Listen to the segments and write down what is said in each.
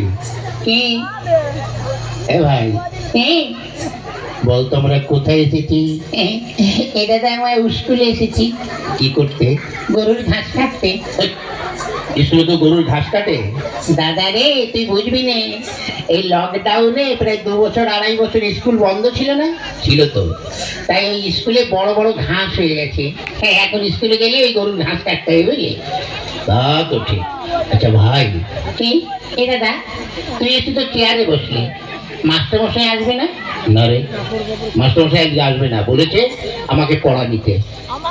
ভাই। কি? এ ভাই। বল তোমরা কোথায় এসেছি? এটা তো আমার স্কুলে এসেছি। কি করতে? গরুর ঘাস কাটতে। স্কুলে তো গরুর ঘাস কাটে। দাদা রে তুই বুঝবি না এই লকডাউনে প্রায় দু বছর আড়াই বছর স্কুল বন্ধ ছিল না? ছিল তো। তাই ওই স্কুলে বড় বড় ঘাস হয়ে গেছে। হ্যাঁ এখন স্কুলে গেলে ওই গরুর ঘাস কাটতে হবে বুঝলি? তা তো ঠিক। আচ্ছা ভাই কি? এ দাদা? তুই একটু তো চেয়ারে বসলি। মাস্টার মশাই আসবে না? না রে মাস্টারমশাই আজকে আসবে না বলেছে আমাকে পড়া নিতে।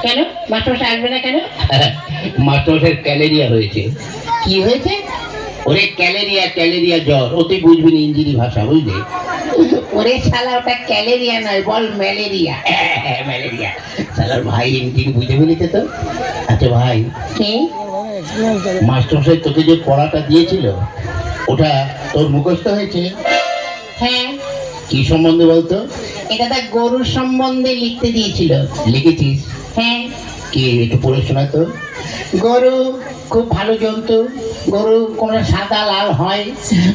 কেন? মাস্টার মশাই আসবে না কেন? মাস্টারমশাইয়ের ক্যালেরিয়া হয়েছে। কি হয়েছে? ওরে ক্যালেরিয়া ক্যালেরিয়া জ্বর ও তুই বুঝবি না ইঞ্জিনি ভাষা বুঝলি? ওরে শালা ওটা ক্যালেরিয়া নয় বল ম্যালেরিয়া। ম্যালেরিয়া। সালার ভাই ইঞ্জিনি বুঝে ফেলিতে তো। আচ্ছা ভাই কি? মাস্টারমশাই তোকে যে পড়াটা দিয়েছিল ওটা তোর মুখস্থ হয়েছে? হ্যাঁ। কি সম্বন্ধে বলতো? এটা তার গরুর সম্বন্ধে লিখতে দিয়েছিল। লিখেছিস? হ্যাঁ। কি একটু পড়ে শোনা তো। গরু খুব ভালো জন্তু। গরু কোনো সাদা লাল হয়।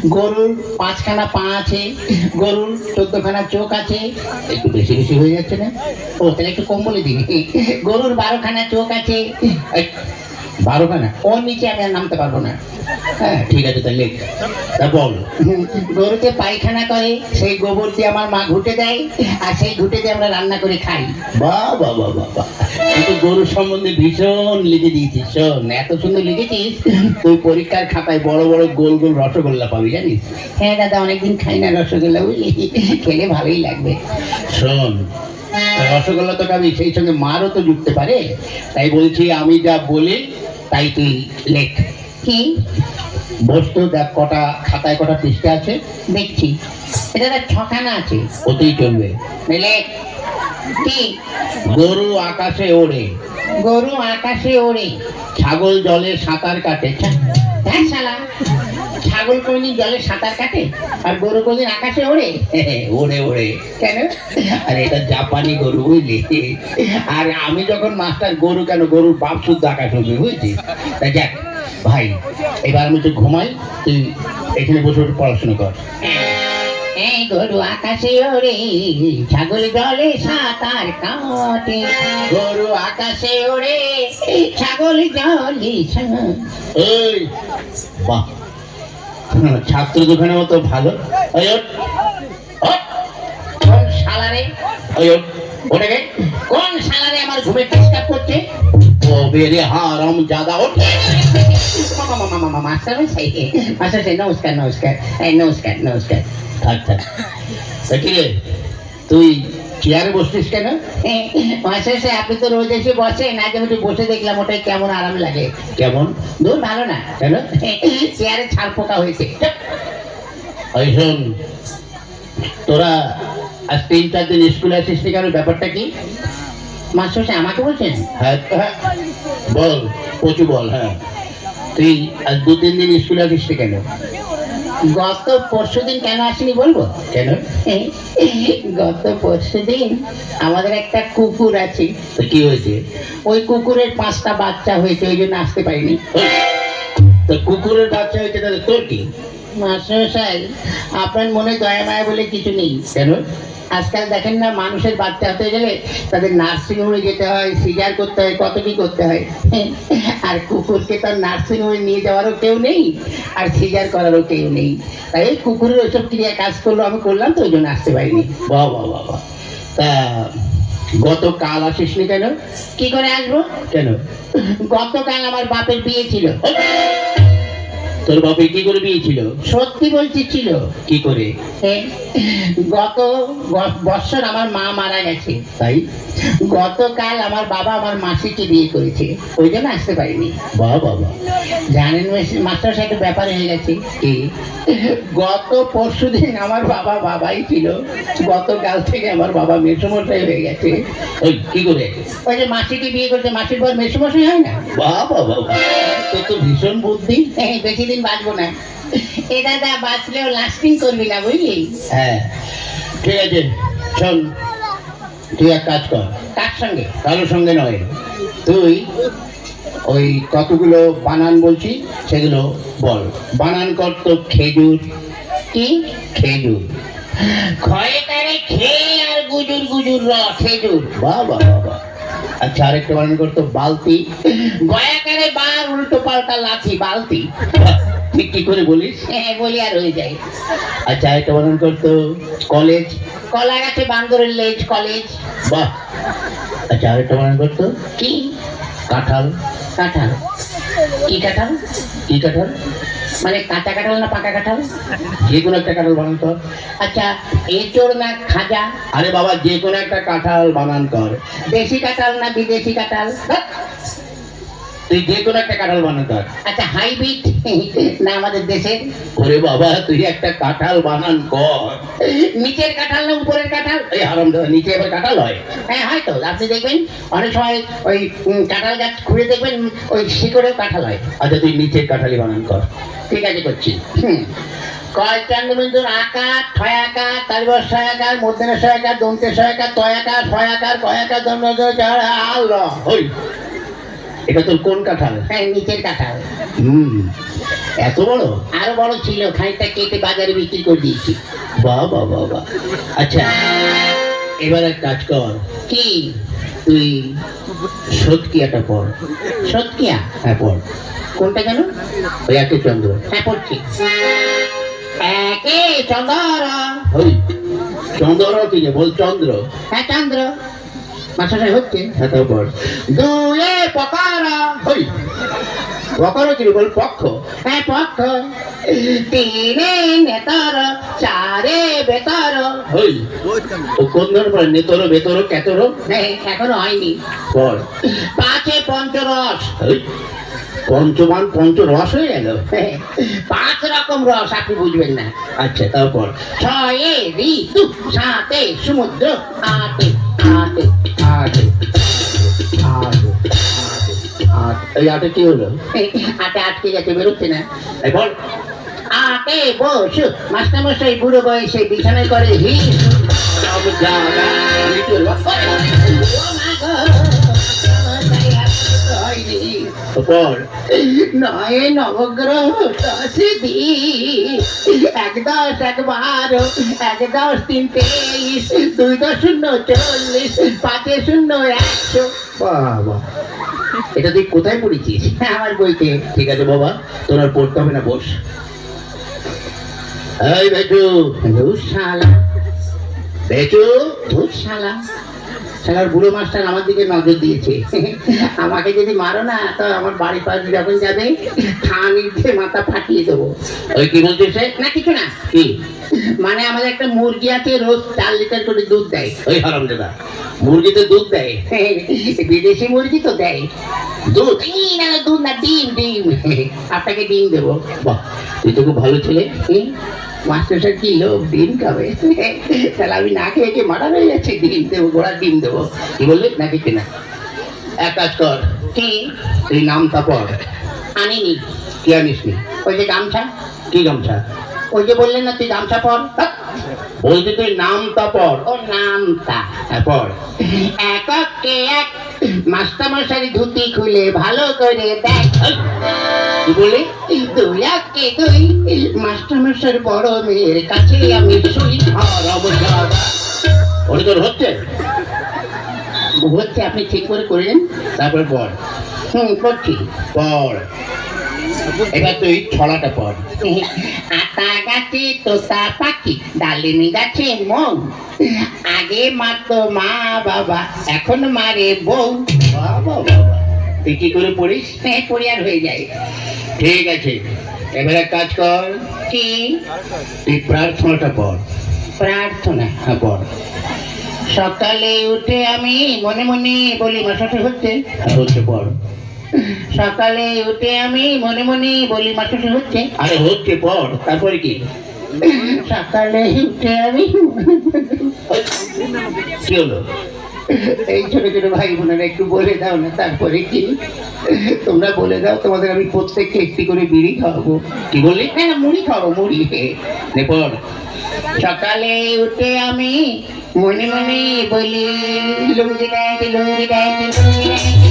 গরুর পাঁচখানা পা আছে। গরুর চোদ্দখানা চোখ আছে। একটু বেশি বেশি হয়ে যাচ্ছে না? ও তাহলে একটু কম বলে দিন গরুর বারোখানা চোখ আছে। এই, বারোখানা ওর নিচে আমি আর নামতে পারব না। হ্যাঁ ঠিক আছে তাহলে তা বল। গরুতে পায়খানা করে সেই গোবর দিয়ে আমার মা ঘুটে দেয় আর সেই ঘুটে দিয়ে আমরা রান্না করে খাই। বাহ বাহ বাহ বাহ তুই গরুর সম্বন্ধে ভীষণ লিখে দিয়েছিস শোন এত সুন্দর লিখেছিস তুই পরীক্ষার খাতায় বড় বড় গোল গোল রসগোল্লা পাবি জানিস? হ্যাঁ দাদা অনেকদিন খাই না রসগোল্লা বুঝলি? খেলে ভালোই লাগবে। শোন রসগোল্লা তো খাবি সেই সঙ্গে মারও তো জুটতে পারে। তাই বলছি আমি যা বলি তাই তুই লেখ। কি? বস্তু দেখ কটা খাতায় কটা পৃষ্ঠা আছে? দেখছি। এটা ছখানা আছে। ওতেই চলবে। লেখ। কি? গরু আকাশে ওড়ে। গরু আকাশে ওড়ে। ছাগল জলে সাঁতার কাটে। শালা ছাগল কোনদিন জলে সাঁতার কাটে? আর গরু কোনদিন আকাশে ওড়ে? ওড়ে ওড়ে। কেন? আর এটা জাপানি গরু বুঝলি? আর আমি যখন মাস্টার গরু কেন গরুর বাপ শুদ্ধ আকাশ হবে বুঝলি? তা যাক ভাই এবার আমি তো ঘুমাই তুই এখানে বসে পড়াশোনা কর। এই গরু আকাশে ওড়ে ছাগল জলে সাঁতার কাটে। গরু আকাশে ওড়ে ছাগল জলে এই বাহ। ছাত্র দোকানের মতো ভালো। ওই ওঠ ওঠ, কোন শালারে? ওই ওঠ কোন শালারে আমার ঘুমে ডিস্টার্ব করছে ও হারাম জাদা ওঠ। মামা মামা মামা মাস্টার মশাই মাস্টার মশাই নমস্কার নমস্কার এই তুই চেয়ারে বসছিস কেন? মশাই আপনি তো রোজ এসে বসেন। আজ আমি একটু বসে দেখলাম ওটাই কেমন আরাম লাগে। কেমন? দূর ভালো না। কেন? চেয়ারে ছাড় পোকা হয়েছে। ওই শোন তোরা আজ তিন চার দিন স্কুলে আসিস কেন? ব্যাপারটা কি? মাস্টার আমাকে বলছেন? হ্যাঁ। বল প্রচুর বল হ্যাঁ। তুই আজ দু তিন দিন স্কুলে আসিস কেন? গত পরশু দিন কেন আসেনি বলব? কেন? গত পরশু দিন আমাদের একটা কুকুর আছে। তো কি হয়েছে? ওই কুকুরের পাঁচটা বাচ্চা হয়েছে ওই জন্য আসতে পারিনি। তো কুকুরের বাচ্চা হয়েছে তাহলে তোর কি? মাস্টারমশাই আপনার মনে দয়া মায়া বলে কিছু নেই। কেন? আজকাল দেখেন না মানুষের বাচ্চা হতে গেলে তাদের নার্সিং হোমে যেতে হয় সিজার করতে হয় কত কি করতে হয়। আর কুকুরকে তো নার্সিং হোমে নিয়ে যাওয়ারও কেউ নেই আর সিজার করারও কেউ নেই। তাই ওই কুকুরের ওইসব ক্রিয়া কাজ করল আমি করলাম তো ওই জন্য আসতে পারিনি। বাহ বাহ বাহ। তা গতকাল আসিস নি কেন? কি করে আসব? কেন? গতকাল আমার বাপের বিয়ে ছিল। তোর বাপের কি করে বিয়ে ছিল সত্যি বলছি ছিল। কি করে? গত বৎসর আমার মা মারা গেছে। তাই? গতকাল আমার বাবা আমার মাসিকে বিয়ে করেছে। ওই জন্য আসতে পারিনি। বাহ বাবা জানেন মাস্টার সাহেব ব্যাপার হয়ে গেছে। কি? গত পরশু দিন আমার বাবা বাবাই ছিল। গতকাল থেকে আমার বাবা মেসমশাই হয়ে গেছে। ওই কি করে? ওই যে মাসিকে বিয়ে করছে মাসির পর মেসমশাই হয় না? বাবা বাহ। তো ভীষণ বুদ্ধি। বেশি দিন বাঁচবো না। এ দাদা বাঁচলেও লাস্টিং করবি না বুঝলি? হ্যাঁ ঠিক আছে শোন তুই এক কাজ কর। তার সঙ্গে? কারোর সঙ্গে নয় তুই ওই কতগুলো বানান বলছি সেগুলো বল। বানান কর তো খেজুর। কি? খেজুর। খয়ে তারে খেয়ে আর গুজুর গুজুর র খেজুর। বাবা বাবা আচ্ছা আরেকটা বানান করতো বালতি। গয়াকারে বার উল্টো পাল্টা লাথি বালতি। ঠিক কি করে বলিস? হ্যাঁ বলি আর হয়ে যায়। আচ্ছা আরেকটা বানান করতো কলেজ? কলা গাছে বান্দরের লেজ কলেজ। বাহ। আচ্ছা আরেকটা বানান করতো কি? কাঁঠাল। কাঁঠাল। কি কাঁঠাল? কি কাঁঠাল? মানে কাঁচা কাঁঠাল না পাকা কাঁঠাল? যে কোনো একটা কাঁঠাল বানান কর আচ্ছা এঁচোড় না খাজা? আরে বাবা যে কোনো একটা কাঁঠাল বানান কর। দেশি কাঁঠাল না বিদেশি কাঁঠাল। তুই যে কোনো একটা কাঁঠাল বানান কর আচ্ছা হাইব্রিড না আমাদের দেশের ওরে বাবা তুই একটা কাঁঠাল বানান কর নিচের কাঁঠাল না উপরের কাঁঠাল এই হারাম নিচে এবার কাঁঠাল হয় হ্যাঁ হয়তো আপনি দেখবেন অনেক সময় ওই কাঁঠাল গাছ খুঁড়ে দেখবেন ওই শিকড়েও কাঁঠাল হয় আচ্ছা তুই নিচের কাঁঠালি বানান কর ঠিক আছে করছি হুম কয় চন্দ্রবিন্দুর আকার ছয় আকার তারপর ছয় আকার মধ্যে আকার দন্তে ছয় আকার তয় আকার ছয় আকার কয় আকার দন্ড আল ওই এটা তোর কোন কাঁঠাল? হ্যাঁ নিচের কাঁঠাল। হুম এত বড়? আরও বড় ছিল খানিকটা কেটে বাজারে বিক্রি করে দিয়েছি। বাবা বাবা আচ্ছা এবার এক কাজ কর। কি? তুই সৎকিয়াটা পড়। সত্যিয়া হ্যাঁ পড়। কোনটা কেন ওই একে চন্দ্র। হ্যাঁ পড়ছি। একে চন্দ্র। ওই চন্দ্র কি যে? বল চন্দ্র। হ্যাঁ চন্দ্র। মাসাশাই হচ্ছে। হ্যাঁ তারপর দুয়ে পকার ওই বকর পক্ষ? হ্যাঁ পক্ষ। তিনে নেতর চারে বেতর। ওই ও কোন নেতর বেতর কেতর হ্যাঁ, এখনও হয়নি। পড়। পাঁচে পঞ্চরস। ওই পঞ্চমান পঞ্চ রস হয়ে গেল? পাঁচ রকম রস আপনি বুঝবেন না। আচ্ছা তারপর ছয়ে ঋতু সাতে সমুদ্র আটে আট আট। এই আটে কি হলো? আটে আটকে গেছে বেরোচ্ছে না। বল। আটে বসু মাস্টারমশাই বুড়ো বয়সে বিছানায় করে নয় নবগ্রহ দশে দিন এক দশ এক বারো এক দশ তিন তেইশ দুই দশ শূন্য চল্লিশ পাঁচে শূন্য একশো। বাবা। এটা তুই কোথায় পড়েছিস? হ্যাঁ আমার বইতে। ঠিক আছে, বাবা, তোর আর পড়তে হবে না, বস। এই বেটু বেচু দুঃশালা শালার বুড়ো মাস্টার আমার দিকে নজর দিয়েছে। আমাকে যদি মারো না তো আমার বাড়ির পাশে যখন যাবে থানির দিয়ে মাথা ফাটিয়ে দেবো। ওই কি বলছিস রে? না কিছু না। কি? মানে আমাদের একটা মুরগি আছে রোজ চার লিটার করে দুধ দেয়। ওই হারাম দাদা। মুরগিতে দুধ দেয়। বিদেশি মুরগি তো দেয়। দুধ? না, দুধ না ডিম ডিম। আপনাকে ডিম দেবো। বাহ তুই তো খুব ভালো ছেলে। হুম, মাস্টার কি লোক ডিম খাবে? তাহলে আমি না খেয়ে খেয়ে মারা হয়ে যাচ্ছে? ডিম দেবো ঘোড়ার ডিম দেবো। কি বললি? না কিছু না। এক কাজ কর। কি? তুই নামটা পড়। আনিনি। কি আনিস নি ওই যে গামছা। কি গামছা? ওই যে বললেন না তুই গামছা পর বলছি তুই নামটা পড়। ও নামটা। হ্যাঁ পড়। এককে এক মাস্টারমশারি ধুতি খুলে ভালো করে দেখ। এই, কি বললি দুই একে দুই মাস্টারমশার বড় মেয়ের কাছে আমি শুই দাদা ওটা তোর হচ্ছে? হচ্ছে আপনি ঠিক করে করলেন। তারপর পড় হুম করছি। পড় এবার তুই ছড়াটা পড়। আতা গাছে তোতা পাখি ডালিম গাছে মৌ। আগে মারতো মা বাবা এখন মারে বউ। বাবা বাবা তুই কি করে পড়িস? হ্যাঁ পরিবার হয়ে যায়। ঠিক আছে এবার কাজ কর। কি? তুই প্রার্থনাটা পড়। প্রার্থনা? হ্যাঁ পড়। সকালে উঠে আমি মনে মনে বলি মাসাতে হচ্ছে? হ্যাঁ হচ্ছে পড়। সকালে উঠে আমি মনে মনে বলি মাসাতে হচ্ছে? আরে হচ্ছে পড়। তারপরে কি? সকালে উঠে আমি কি হলো? এই ছোট ছোট ভাই বোনেরা একটু বলে দাও না তারপরে কি? তোমরা বলে দাও তোমাদের আমি প্রত্যেককে একটি করে বিড়ি খাওয়াবো। কি বললি? না মুড়ি খাব মুড়ি। নে পড়। সকালে উঠে আমি মনে মনে বলি লুঙ্গি দেয় লুঙ্গি দেয় লুঙ্গি দেয়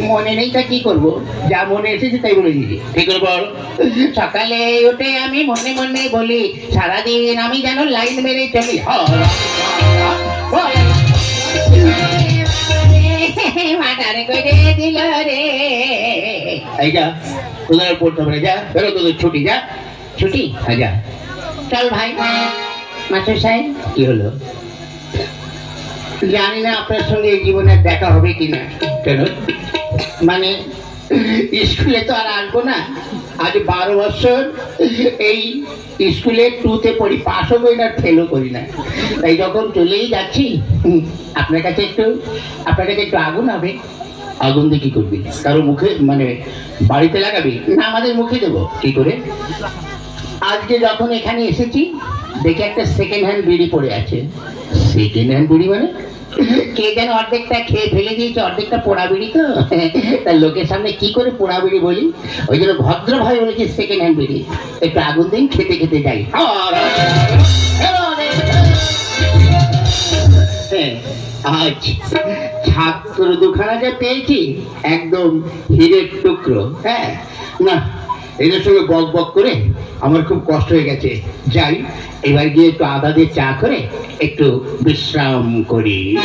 মনে নেই তা কি করব যা মনে এসেছে তাই বলে দিদি পড় সকালে উঠে আমি মনে মনে বলি সারাদিন আমি যেন লাইন মেরে চলি। হ, হ, হ, হ, হ। মাথারে করে দিল রে। এই যা তোদের পড়তে হবে যা বেরো তোদের ছুটি যা। ছুটি? হ্যাঁ যা। চল ভাই। মাস্টার সাহেব? কি হলো? জানি না আপনার সঙ্গে এই জীবনে দেখা হবে কিনা। কেন? মানে স্কুলে তো আর আসব না। আজ বারো বছর এই স্কুলে টুতে পড়ি পাশও করি না ফেলও করি না। তাই যখন চলেই যাচ্ছি আপনার কাছে একটু আপনার কাছে একটু আগুন হবে। আগুন দিয়ে কি করবি? কারও মুখে মানে বাড়িতে লাগাবি? না আমাদের মুখে দেবো। কি করে? আজকে যখন এখানে এসেছি দেখে একটা সেকেন্ড হ্যান্ড বিড়ি পড়ে আছে। সেকেন্ড হ্যান্ড বুড়ি মানে? কে যেন অর্ধেকটা খেয়ে ফেলে দিয়েছে অর্ধেকটা পোড়া বিড়ি তো? তার লোকের সামনে কি করে পোড়া বিড়ি বলি? ওই জন্য ভদ্র ভাই বলেছি সেকেন্ড হ্যান্ড বিড়ি। একটু আগুন দিন খেতে খেতে যাই। হ্যাঁ, আজ ছাত্র দুখানা যে পেয়েছি একদম হিরের টুকরো হ্যাঁ? না এদের সঙ্গে বক বক করে আমার খুব কষ্ট হয়ে গেছে। যাই, এবার গিয়ে একটু আদা দিয়ে চা করে একটু বিশ্রাম করি।